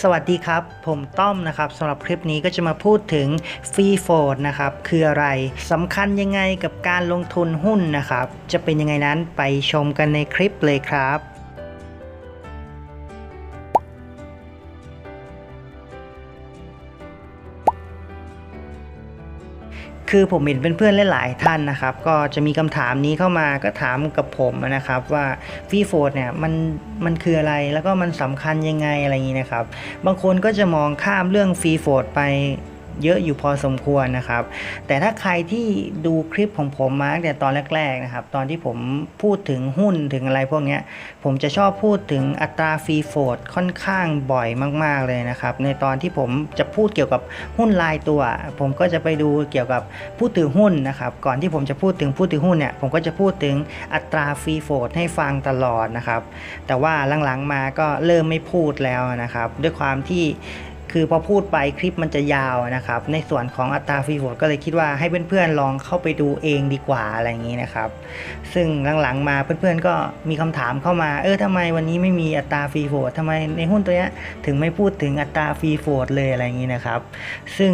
สวัสดีครับ ผมต้อมนะครับสำหรับคลิปนี้ก็จะมาพูดถึงฟรีโฟดนะครับคืออะไรสำคัญยังไงกับการลงทุนหุ้นนะครับ จะเป็นยังไงนั้นไปชมกันในคลิปเลยครับ คือผมเห็นเพื่อนๆหลายๆท่านนะครับ ก็จะมีคำถามนี้เข้ามาก็ถามกับผมนะครับว่าฟรีโฟดเนี่ยมันมันคืออะไรแล้วก็มันสำคัญยังไงอะไรอย่างนี้นะครับ บางคนก็จะมองข้ามเรื่องฟรีโฟดไป เยอะอยู่พอสมควรนะครับ แต่ถ้าใครที่ดูคลิปของผมมาตั้งแต่ตอนแรกๆนะครับ ตอนที่ผมพูดถึงหุ้นถึงอะไรพวกนี้ผมจะชอบพูดถึงอัตราฟรีโฟดค่อนข้างบ่อยมาก ๆเลยนะครับ ในตอนที่ผมจะพูดเกี่ยวกับหุ้นรายตัว ผมก็จะไปดูเกี่ยวกับผู้ถือหุ้นนะครับ ก่อนที่ผมจะพูดถึงผู้ถือหุ้นเนี่ยผมก็จะพูดถึงอัตราฟรีโฟดให้ฟังตลอดนะครับ แต่ว่าหลังๆมาก็เริ่มไม่พูดแล้วนะครับ ด้วยความที่ คือพอพูดไปคลิปมันจะยาวนะครับ ในส่วนของอัตราฟรีโฟดก็เลยคิดว่าให้เพื่อนๆลองเข้าไปดูเองดีกว่าอะไรอย่างนี้นะครับ ซึ่งหลังๆมาเพื่อนๆก็มีคำถามเข้ามา เออทำไมวันนี้ไม่มีอัตราฟรีโฟดทำไมในหุ้นตัวนี้ถึงไม่พูดถึงอัตราฟรีโฟดเลยอะไรอย่างนี้นะครับ ซึ่ง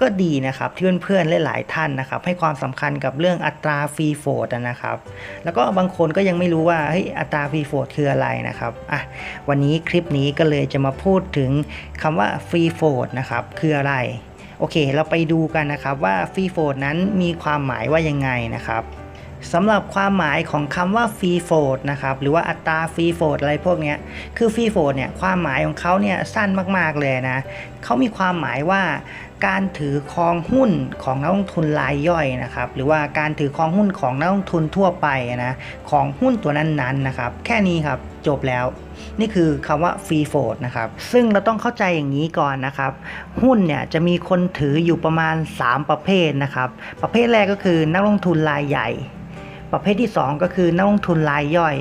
ก็ดีนะครับที่เพื่อนๆหลายๆท่านนะครับ ให้ความสำคัญกับเรื่องอัตราฟรีโฟดนะครับ แล้วก็บางคนก็ยังไม่รู้ว่าเฮ้ยอัตราฟรีโฟดคืออะไรนะครับอะวันนี้คลิปนี้ก็เลยจะมาพูดถึงคำว่าฟรีโฟดนะครับคืออะไรโอเค เราไปดูกันนะครับว่าฟรีโฟดนั้นมีความหมายว่ายังไงนะครับสำหรับความหมายของคำว่าฟรีโฟดนะครับหรือว่าอัตราฟรีโฟดอะไรพวกนี้คือฟรีโฟดเนี่ยความหมายของเขาเนี่ยสั้นมากๆเลยนะเขามีความหมายว่าการถือครองหุ้นของนักลงทุนรายย่อยนะครับ หรือว่าการถือครองหุ้นของนักลงทุนทั่วไปนะของหุ้นตัวนั้นๆนะครับ แค่นี้ครับจบแล้ว นี่คือคำว่าฟรีโฟดนะครับ ซึ่งเราต้องเข้าใจอย่างนี้ก่อนนะครับ หุ้นเนี่ยจะมีคนถืออยู่ประมาณ 3 ประเภทนะครับ ประเภทแรกก็คือนักลงทุนรายใหญ่ ประเภทที่ 2 ก็คือนักลงทุนรายย่อย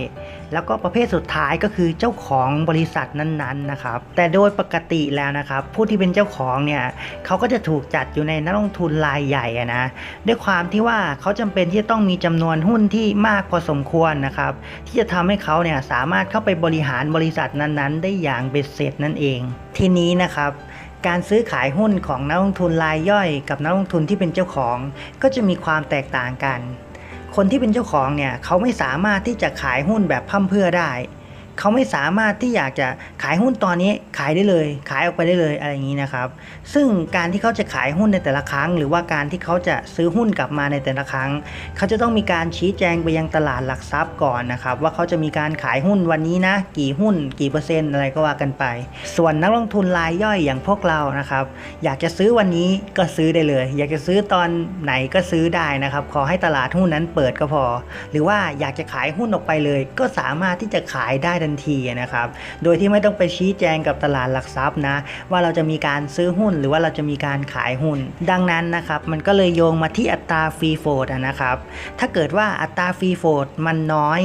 แล้วก็ประเภทสุดท้ายก็คือเจ้าของบริษัทนั้นๆนะครับ แต่โดยปกติแล้วนะครับ ผู้ที่เป็นเจ้าของเนี่ยเขาก็จะถูกจัดอยู่ในนักลงทุนรายใหญ่อะนะด้วยความที่ว่าเขาจำเป็นที่จะต้องมีจำนวนหุ้นที่มากพอสมควรนะครับ ที่จะทำให้เขาเนี่ยสามารถเข้าไปบริหารบริษัทนั้นๆ ได้อย่างเบ็ดเสร็จนั่นเอง ทีนี้นะครับการซื้อขายหุ้นของนักลงทุนรายย่อย กับนักลงทุนที่เป็นเจ้าของ ก็จะมีความแตกต่างกัน คนที่เป็นเจ้าของเนี่ยเขาไม่สามารถที่จะขายหุ้นแบบพั่มเพื่อได้ เขาไม่สามารถที่อยากจะขายหุ้นตอนนี้ขายได้เลย ขายออกไปได้เลยอะไรอย่างนี้นะครับ ซึ่งการที่เขาจะขายหุ้นในแต่ละครั้ง หรือว่าการที่เขาจะซื้อหุ้นกลับมาในแต่ละครั้ง เขาจะต้องมีการชี้แจงไปยังตลาดหลักทรัพย์ก่อนนะครับว่าเขาจะมีการขายหุ้นวันนี้นะ กี่หุ้น กี่เปอร์เซ็นต์อะไรก็ว่ากันไป ส่วนนักลงทุนรายย่อยอย่างพวกเรานะครับ อยากจะซื้อวันนี้ก็ซื้อได้เลย อยากจะซื้อตอนไหนก็ซื้อได้นะครับ ขอให้ตลาดหุ้นนั้นเปิดก็พอ หรือว่าอยากจะขายหุ้นออกไปเลย ก็สามารถที่จะขายได้ทันทีนะครับ โดยที่ไม่ต้องไปชี้แจงกับตลาดหลักทรัพย์นะ ว่าเราจะมีการซื้อหุ้นหรือว่าเราจะมีการขายหุ้น ดังนั้นนะครับ มันก็เลยโยงมาที่อัตราฟรีโฟดนะครับ ถ้าเกิดว่าอัตราฟรีโฟดมันน้อย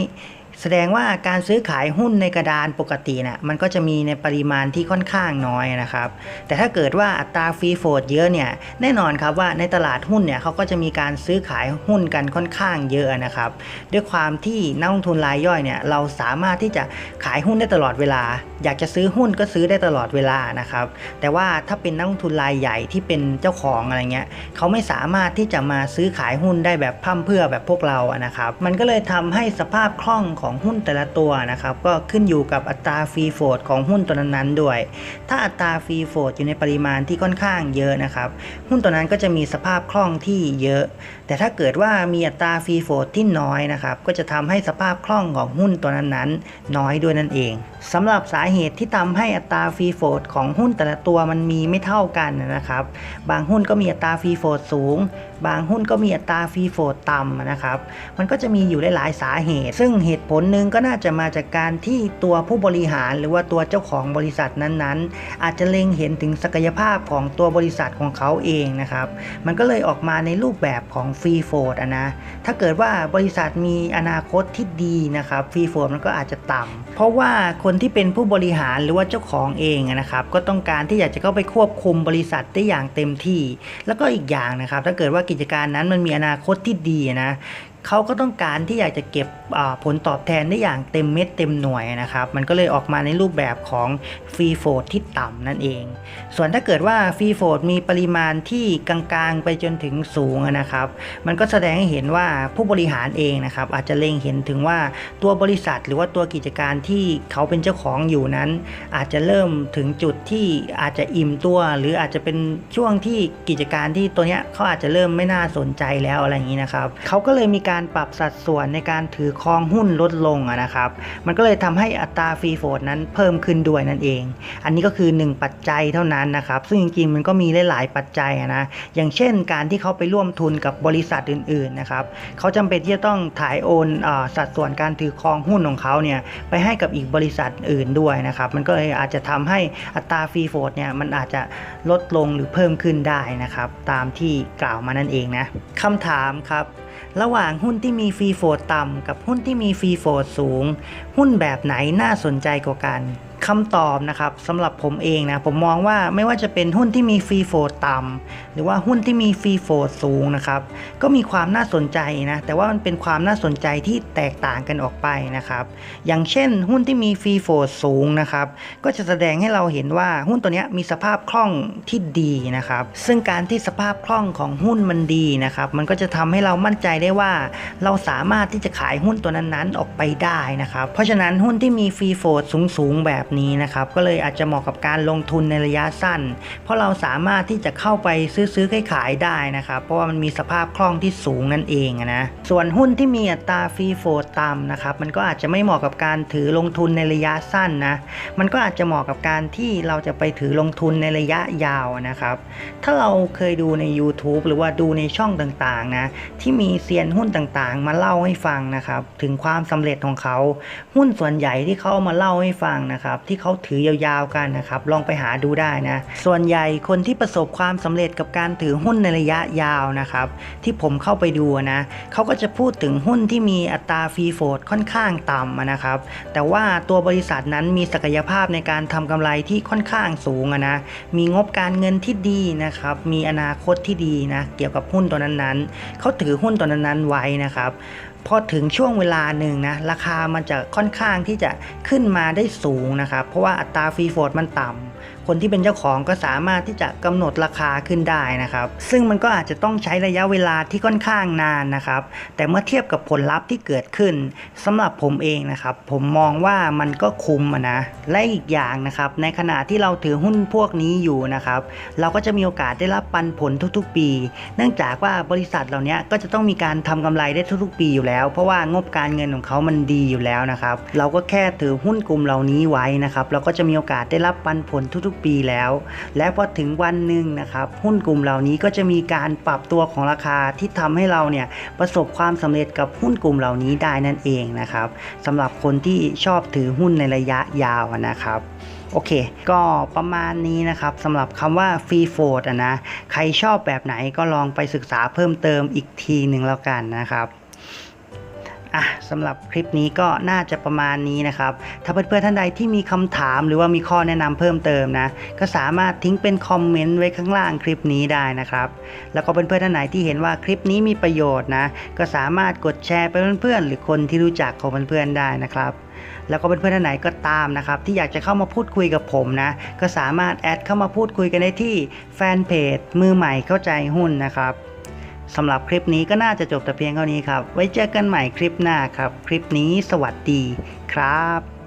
แสดงว่าการซื้อขายหุ้นในกระดานปกตินะ่ะมันก็จะมีในปริมาณที่ค่อนข้างน้อยนะครับ แต่ถ้าเกิดว่าอัตราฟรีโฟดเยอะเนี่ยแน่นอนครับว่าในตลาดหุ้นเนี่ยเขาก็จะมีการซื้อขายหุ้นกันค่อนข้างเยอะนะครับ ด้วยความที่นักลงทุนรายย่อยเนี่ยเราสามารถที่จะขายหุ้นได้ตลอดเวลา อยากจะซื้อหุ้นก็ซื้อได้ตลอดเวลานะครับ แต่ว่าถ้าเป็นนักลงทุนรายใหญ่ที่เป็นเจ้าของอะไรเงี้ยเขาไม่สามารถที่จะมาซื้อขายหุ้นได้แบบพร่ำเพื่อแบบพวกเราอะนะครับ มันก็เลยทำให้สภาพคล่องของของหุ้นแต่ละตัวนะครับก็ขึ้นอยู่กับอัตราฟรีโฟดของหุ้นตัวนั้นๆด้วย ถ้าอัตราฟรีโฟดอยู่ในปริมาณที่ค่อนข้างเยอะนะครับหุ้นตัวนั้นก็จะมีสภาพคล่องที่เยอะ แต่ถ้าเกิดว่ามีอัตราฟรีโฟดที่น้อยนะครับก็จะทำให้สภาพคล่องของหุ้นตัวนั้นๆ น้อยด้วยนั่นเองสำหรับสาเหตุที่ทำให้อัตราฟรีโฟดของหุ้นแต่ละตัวมันมีไม่เท่ากันนะครับ บางหุ้นก็มีอัตราฟรีโฟดสูง บางหุ้นก็มีอัตราฟรีโฟดต่ำนะครับ มันก็จะมีอยู่หลายๆสาเหตุ ซึ่งเหตุผลหนึ่งก็น่าจะมาจากการที่ตัวผู้บริหารหรือว่าตัวเจ้าของบริษัทนั้นๆ อาจจะเล็งเห็นถึงศักยภาพของตัวบริษัทของเขาเองนะครับ มันก็เลยออกมาในรูปแบบของฟรีโฟดนะ ถ้าเกิดว่าบริษัทมีอนาคตที่ดีนะครับฟรีโฟดมันก็อาจจะต่ำ เพราะว่าคนที่เป็นผู้บริหารหรือว่าเจ้าของเองนะครับ ก็ต้องการที่อยากจะเข้าไปควบคุมบริษัทได้อย่างเต็มที่ แล้วก็อีกอย่างนะครับ ถ้าเกิดว่ากิจการนั้นมันมีอนาคตที่ดีนะ เขาก็ต้องการที่อยากจะเก็บผลตอบแทนได้อย่างเต็มเม็ดเต็มหน่วยนะครับ มันก็เลยออกมาในรูปแบบของฟรีโฟดที่ต่ำนั่นเอง ส่วนถ้าเกิดว่าฟรีโฟดมีปริมาณที่กลางๆ ไปจนถึงสูงนะครับ มันก็แสดงให้เห็นว่าผู้บริหารเองนะครับ อาจจะเล็งเห็นถึงว่าตัวบริษัทหรือว่าตัวกิจการที่เขาเป็นเจ้าของอยู่นั้น อาจจะเริ่มถึงจุดที่อาจจะอิ่มตัว หรืออาจจะเป็นช่วงที่กิจการที่ตัวเนี้ยเขาอาจจะเริ่มไม่น่าสนใจแล้วอะไรอย่างนี้นะครับเขาก็เลยมีการการปรับสัดส่วนในการถือครองหุ้นลดลงนะครับ มันก็เลยทำให้อัตราฟรีโฟดนั้นเพิ่มขึ้นด้วยนั่นเอง อันนี้ก็คือ 1 ปัจจัยเท่านั้นนะครับ ซึ่งจริงๆมันก็มีหลายๆปัจจัยนะ อย่างเช่นการที่เขาไปร่วมทุนกับบริษัทอื่นๆนะครับ เขาจำเป็นที่จะต้องถ่ายโอนอสัดส่วนการถือครองหุ้นของเขาเนี่ยไปให้กับอีกบริษัทอื่นด้วยนะครับ มันก็เลยอาจจะทำให้อัตราฟรีโฟดเนี่ยมันอาจจะลดลงหรือเพิ่มขึ้นได้นะครับ ตามที่กล่าวมานั่นเองนะคำถามครับ ระหว่างหุ้นที่มีฟรีโฟดต่ำกับหุ้นที่มีฟรีโฟดสูง หุ้นแบบไหนน่าสนใจกว่ากัน คำตอบนะครับสำหรับผมเองนะผมมองว่าไม่ว่าจะเป็นหุ้นที่มีฟรีโฟดต่ำหรือว่าหุ้นที่มีฟรีโฟดสูงนะครับก็มีความน่าสนใจนะแต่ว่ามันเป็นความน่าสนใจที่แตกต่างกันออกไปนะครับอย่างเช่น หุ้นที่มีฟรีโฟดสูงนะครับก็จะแสดงให้เราเห็นว่าหุ้นตัวนี้มีสภาพคล่องที่ดีนะครับซึ่งการที่สภาพคล่องของหุ้นมันดีนะครับมันก็จะทำให้เรามั่นใจได้ว่า เราสามารถที่จะขายหุ้นตัวนั้นๆ ออกไปได้นะครับเพราะฉะนั้นหุ้นที่มีฟรีโฟดสูงๆแบบนี้นะครับก็เลยอาจจะเหมาะกับการลงทุนในระยะสั้น เพราะเราสามารถที่จะเข้าไปซื้อๆขายๆได้นะครับเพราะว่ามันมีสภาพคล่องที่สูงนั่นเองนะส่วนหุ้นที่มีอัตราฟรีโฟดต่ำนะครับมันก็อาจจะไม่เหมาะกับการถือลงทุนในระยะสั้นนะมันก็อาจจะเหมาะกับการที่เราจะไปถือลงทุนในระยะยาวนะครับถ้าเราเคยดูใน YouTube หรือว่าดูในช่องต่างๆนะที่มีเซียนหุ้นต่างๆ มาเล่าให้ฟังนะครับถึงความสำเร็จของเขา หุ้นส่วนใหญ่ที่เขามาเล่าให้ฟังนะครับที่เขาถือยาวๆกันนะครับลองไปหาดูได้นะ ส่วนใหญ่คนที่ประสบความสำเร็จกับการถือหุ้นในระยะยาวนะครับ ที่ผมเข้าไปดูนะเขาก็จะพูดถึงหุ้นที่มีอัตราฟรีโฟดค่อนข้างต่ำนะครับ แต่ว่าตัวบริษัทนั้นมีศักยภาพในการทำกำไรที่ค่อนข้างสูงนะมีงบการเงินที่ดีนะครับมีอนาคตที่ดีนะเกี่ยวกับหุ้นตัวนั้นๆเขาถือหุ้นตัวนั้นๆไว้นะครับ พอถึงช่วงเวลาหนึ่งนะราคามันจะค่อนข้างที่จะขึ้นมาได้สูงนะครับเพราะว่าอัตราฟรีโฟดมันต่ำ คนที่เป็นเจ้าของก็สามารถที่จะกำหนดราคาขึ้นได้นะครับ ซึ่งมันก็อาจจะต้องใช้ระยะเวลาที่ค่อนข้างนานนะครับ แต่เมื่อเทียบกับผลลัพธ์ที่เกิดขึ้นสำหรับผมเองนะครับ ผมมองว่ามันก็คุ้มนะ และอีกอย่างนะครับ ในขณะที่เราถือหุ้นพวกนี้อยู่นะครับ เราก็จะมีโอกาสได้รับปันผลทุกๆ ปี เนื่องจากว่าบริษัทเหล่านี้ก็จะต้องมีการทำกำไรได้ทุกๆ ปีอยู่แล้ว เพราะว่างบการเงินของเขามันดีอยู่แล้วนะครับ เราก็แค่ถือหุ้นกลุ่มเหล่านี้ไว้นะครับ เราก็จะมีโอกาสได้รับปันผลทุกๆปีแล้ว และพอถึงวันหนึ่งนะครับหุ้นกลุ่มเหล่านี้ก็จะมีการปรับตัวของราคาที่ทำให้เราเนี่ยประสบความสำเร็จกับหุ้นกลุ่มเหล่านี้ได้นั่นเองนะครับสำหรับคนที่ชอบถือหุ้นในระยะยาวนะครับโอเค ก็ประมาณนี้นะครับสำหรับคำว่าฟรีโฟดอะนะ ใครชอบแบบไหนก็ลองไปศึกษาเพิ่มเติมอีกทีหนึ่งแล้วกันนะครับ อะสำหรับคลิปนี้ก็น่าจะประมาณนี้นะครับ ถ้าเพื่อนๆท่านใดที่มีคำถามหรือว่ามีข้อแนะนำเพิ่มเติมนะ ก็สามารถทิ้งเป็นคอมเมนต์ไว้ข้างล่างคลิปนี้ได้นะครับ แล้วก็เพื่อนๆท่านไหนที่เห็นว่าคลิปนี้มีประโยชน์นะ ก็สามารถกดแชร์ไปเพื่อนๆ หรือคนที่รู้จักของเพื่อนๆได้นะครับแล้วก็เพื่อนๆท่านไหนก็ตามนะครับ ที่อยากจะเข้ามาพูดคุยกับผมนะ ก็สามารถแอดเข้ามาพูดคุยกันได้ที่แฟนเพจมือใหม่เข้าใจหุ้นนะครับ สำหรับคลิปนี้ก็น่าจะจบแต่เพียงเท่านี้ครับ ไว้เจอกันใหม่คลิปหน้าครับ คลิปนี้สวัสดีครับ